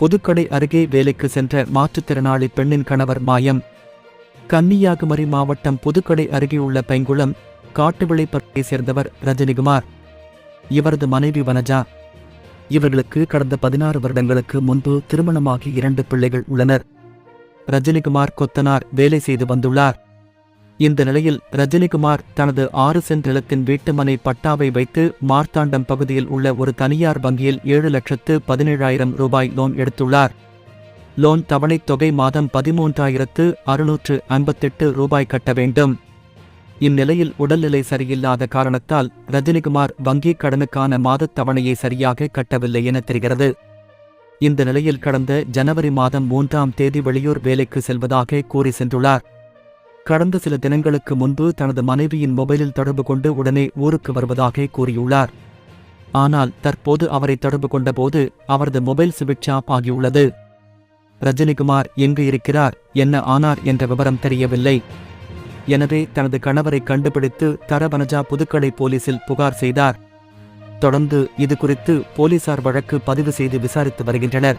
புதுக்கடை அருகே வேலைக்கு சென்ற மாற்றுத்திறனாளி பெண்ணின் கணவர் மாயம். கன்னியாகுமரி மாவட்டம் புதுக்கடை அருகேயுள்ள பைங்குளம் காட்டுவிளைப்பற்றையை சேர்ந்தவர் ரஜினிகுமார். இவரது மனைவி வனஜா. இவர்களுக்கு கடந்த பதினாறு வருடங்களுக்கு முன்பு திருமணமாகி இரண்டு பிள்ளைகள் உள்ளனர். ரஜினிகுமார் கொத்தனார் வேலை செய்து வந்துள்ளார். இந்த நிலையில் ரஜினிகுமார் தனது ஆறு சென்ட் நிலத்தின் வீட்டுமனை பட்டாவை வைத்து மார்த்தாண்டம் பகுதியில் உள்ள ஒரு தனியார் வங்கியில் ஏழு லட்சத்து பதினேழாயிரம் ரூபாய் லோன் எடுத்துள்ளார். லோன் தவணைத் தொகை மாதம் பதிமூன்றாயிரத்து அறுநூற்று ஐம்பத்தெட்டு ரூபாய் கட்ட வேண்டும். இந்நிலையில் உடல்நிலை சரியில்லாத காரணத்தால் ரஜினிகுமார் வங்கிக் கடனுக்கான மாதத் தவணையை சரியாக கட்டவில்லை என தெரிகிறது. இந்த நிலையில் கடந்த ஜனவரி மாதம் மூன்றாம் தேதி வெளியூர் வேலைக்கு செல்வதாக கூறி சென்றுள்ளார். கடந்த சில தினங்களுக்கு முன்பு தனது மனைவியின் மொபைலில் தொடர்பு கொண்டு உடனே ஊருக்கு வருவதாக கூறியுள்ளார். ஆனால் தற்போது அவரை தொடர்பு கொண்டபோது அவரது மொபைல் சுவிட்ச் ஆஃப் ஆகியுள்ளது. ரஜினிகுமார் எங்கு இருக்கிறார் என்ன ஆனார் என்ற விவரம் தெரியவில்லை. எனவே தனது கணவரை கண்டுபிடித்து தரவனஜா புதுக்கடை போலீசில் புகார் செய்தார். தொடர்ந்து இது குறித்து போலீசார் வழக்கு பதிவு செய்து விசாரித்து வருகின்றனர்.